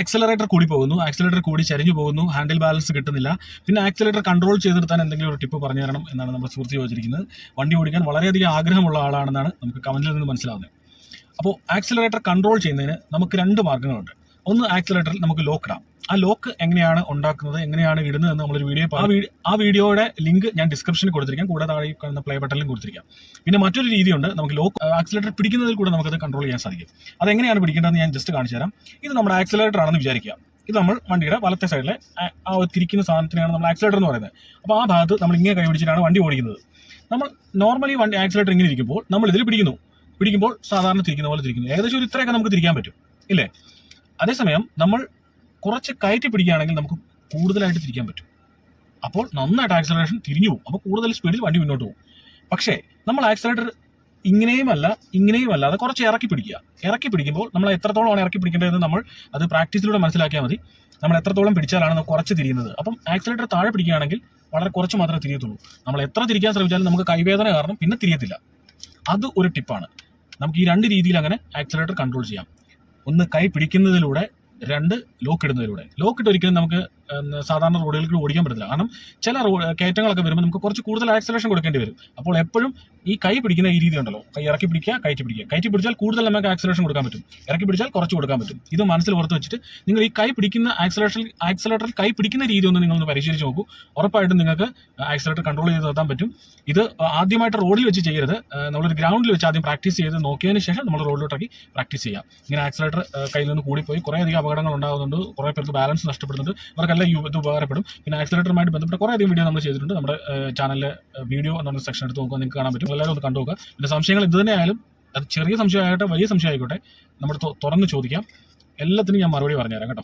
Accelerator കൂടി പോകുന്നു. Accelerator കൂടി ചരിഞ്ഞു പോകുന്നു. ഹാൻഡിൽ ബാലൻസ് കിട്ടുന്നില്ല. പിന്നെ ആക്സലേറ്റർ കൺട്രോൾ ചെയ്ത് എന്തെങ്കിലും ഒരു ടിപ്പ് പറഞ്ഞു തരണം എന്നാണ് നമ്മൾ സുഹൃത്ത് ചോദിച്ചിരിക്കുന്നത്. വണ്ടി ഓടിക്കാൻ വളരെയധികം ആഗ്രഹമുള്ള ആളാണെന്നാണ് നമുക്ക് കമന്റിൽ നിന്ന് മനസ്സിലാവുന്നത്. അപ്പോൾ ആക്സലറേറ്റർ കൺട്രോൾ ചെയ്യുന്നതിന് നമുക്ക് രണ്ട് മാർഗങ്ങളുണ്ട് ഒന്ന് ആക്സലേറ്ററിൽ നമുക്ക് ലോക്ക് ഇടാം. ആ ലോക്ക് എങ്ങനെയാണ് ഉണ്ടാക്കുന്നത് എങ്ങനെയാണ് ഇടുന്നത് എന്ന് നമ്മളൊരു വീഡിയോ ആ ആ വീഡിയോയുടെ ലിങ്ക് ഞാൻ ഡിസ്ക്രിപ്ഷനിൽ കൊടുത്തിരിക്കാം. കൂടെ താഴെ കാണുന്ന പ്ലേ ബട്ടണിലും കൊടുത്തിരിക്കാം. പിന്നെ മറ്റൊരു രീതിയുണ്ട്. നമുക്ക് ലോക്ക് ആക്സിലേറ്റർ പിടിക്കുന്നതിൽ കൂടെ നമുക്കത് കൺട്രോൾ ചെയ്യാൻ സാധിക്കും. അത് എങ്ങനെയാണ് പിടിക്കേണ്ടതെന്ന് ഞാൻ ജസ്റ്റ് കാണിച്ചു തരാം ഇത് നമ്മുടെ ആക്സിലേറ്റർ ആണെന്ന് വിചാരിക്കുക. ഇത് നമ്മൾ വണ്ടിയുടെ വലത്തെ സൈഡിലെ ആ- തിരിക്കുന്ന സാധനത്തിനാണ് നമ്മൾ ആക്സിലേറ്റർ എന്ന് പറയുന്നത്. അപ്പോൾ ആ ഭാഗത്ത് നമ്മൾ ഇങ്ങനെ കൈ പിടിച്ചിട്ടാണ് വണ്ടി ഓടിക്കുന്നത്. നമ്മൾ നോർമലി വണ്ടി ആക്സിലേറ്റർ ഇങ്ങനെ ഇരിക്കുമ്പോൾ നമ്മൾ ഇതിൽ പിടിക്കുന്നു. പിടിക്കുമ്പോൾ സാധാരണ തിരിക്കുന്ന പോലെ തിരിക്കുന്നു. ഏകദേശം ഒരു ഇത്രയൊക്കെ നമുക്ക് തിരിക്കാൻ പറ്റും. ഇല്ലേ? അതേസമയം നമ്മൾ കുറച്ച് കയറ്റി പിടിക്കുകയാണെങ്കിൽ നമുക്ക് കൂടുതലായിട്ട് തിരിക്കാൻ പറ്റും. അപ്പോൾ നന്നായിട്ട് ആക്സലറേഷൻ തിരിഞ്ഞു പോകും. അപ്പോൾ കൂടുതൽ സ്പീഡിൽ വണ്ടി മുന്നോട്ട് പോകും. പക്ഷേ നമ്മൾ ആക്സലേറ്റർ ഇങ്ങനെയുമല്ല ഇങ്ങനെയുമല്ല അത് കുറച്ച് ഇറക്കി പിടിക്കുക. ഇറക്കി പിടിക്കുമ്പോൾ നമ്മൾ എത്രത്തോളമാണ് ഇറക്കി പിടിക്കേണ്ടതെന്ന് നമ്മൾ അത് പ്രാക്ടീസിലൂടെ മനസ്സിലാക്കിയാൽ മതി. നമ്മൾ എത്രത്തോളം പിടിച്ചാലാണ് നമുക്ക് കുറച്ച് തിരിയുന്നത്. അപ്പം ആക്സലേറ്റർ താഴെ പിടിക്കുകയാണെങ്കിൽ വളരെ കുറച്ച് മാത്രമേ തിരിയത്തുള്ളൂ. നമ്മൾ എത്ര തിരിക്കാൻ ശ്രമിച്ചാലും നമുക്ക് കൈവേദന കാരണം പിന്നെ തിരിയത്തില്ല. അത് ഒരു ടിപ്പാണ്. നമുക്ക് ഈ രണ്ട് രീതിയിൽ അങ്ങനെ ആക്സലേറ്റർ കൺട്രോൾ ചെയ്യാം. ഒന്ന് കൈ പിടിക്കുന്നതിലൂടെ രണ്ട് ലോക്ക് ഇടുന്നതിലൂടെ. ലോക്ക് ഇട്ട് ഒരിക്കലും നമുക്ക് സാധാരണ റോഡുകൾക്ക് ഓടിക്കാൻ പറ്റില്ല കാരണം ചില റോഡ് കയറ്റങ്ങളൊക്കെ വരുമ്പോൾ നമുക്ക് കുറച്ച് കൂടുതൽ ആക്സലേഷൻ കൊടുക്കേണ്ടി വരും. അപ്പോൾ എപ്പോഴും ഈ കൈ പിടിക്കുന്ന ഈ രീതി ഉണ്ടല്ലോ. കൈ ഇറക്കി പിടിക്കുക കയറ്റി പിടിക്കുക. കയറ്റി പിടിച്ചാൽ കൂടുതൽ നമുക്ക് ആക്സലേഷൻ കൊടുക്കാൻ പറ്റും. ഇറക്കി പിടിച്ചാൽ കുറച്ച് കൊടുക്കാൻ പറ്റും. ഇത് മനസ്സിൽ ഓർത്ത് വെച്ചിട്ട് നിങ്ങൾ ഈ കൈ പിടിക്കുന്ന ആക്സലേഷൻ ആക്സലേറ്ററിൽ കൈ പിടിക്കുന്ന രീതി ഒന്ന് നിങ്ങളൊന്ന് പരിശീലിച്ച് നോക്കൂ. ഉറപ്പായിട്ടും നിങ്ങൾക്ക് ആക്സലേറ്റർ കൺട്രോൾ ചെയ്ത് നിർത്താൻ പറ്റും. ഇത് ആദ്യമായിട്ട് റോഡിൽ വെച്ച് ചെയ്യരുത്. നമ്മളൊരു ഗ്രൗണ്ടിൽ വെച്ച് ആദ്യം പ്രാക്ടീസ് ചെയ്ത് നോക്കിയതിന് ശേഷം നമ്മൾ റോഡിലോട്ടാക്കി പ്രാക്ടീസ് ചെയ്യാം. ഇങ്ങനെ ആക്സലേറ്റർ കയ്യിൽ നിന്ന് കൂടിപ്പോയി. കുറേ അധികം അപകടങ്ങൾ ഉണ്ടാകുന്നുണ്ട്. കുറേ പേർക്ക് ബാലൻസ് നഷ്ടപ്പെടുന്നുണ്ട്. അവർക്കെല്ലാം യു- ഇത് ഉപകാരപ്പെടും. പിന്നെ ആക്സിലേറ്ററുമായിട്ട് ബന്ധപ്പെട്ട കുറേ അധികം വീഡിയോ നമ്മൾ ചെയ്തിട്ടുണ്ട്. നമ്മുടെ ചാനലിലെ വീഡിയോ എന്നുള്ള സെക്ഷൻ എടുത്ത് നോക്കുക നിങ്ങൾക്ക് കാണാൻ പറ്റും. എല്ലാവരും ഒന്ന് കണ്ടു നോക്കുക. പിന്നെ സംശയങ്ങൾ ഇത് തന്നെയായാലും അത് ചെറിയ സംശയമാകട്ടെ വലിയ സംശയമായിക്കോട്ടെ നമ്മൾ തുറന്ന് ചോദിക്കാം. എല്ലാത്തിനും ഞാൻ മറുപടി പറഞ്ഞുതരാം കേട്ടോ.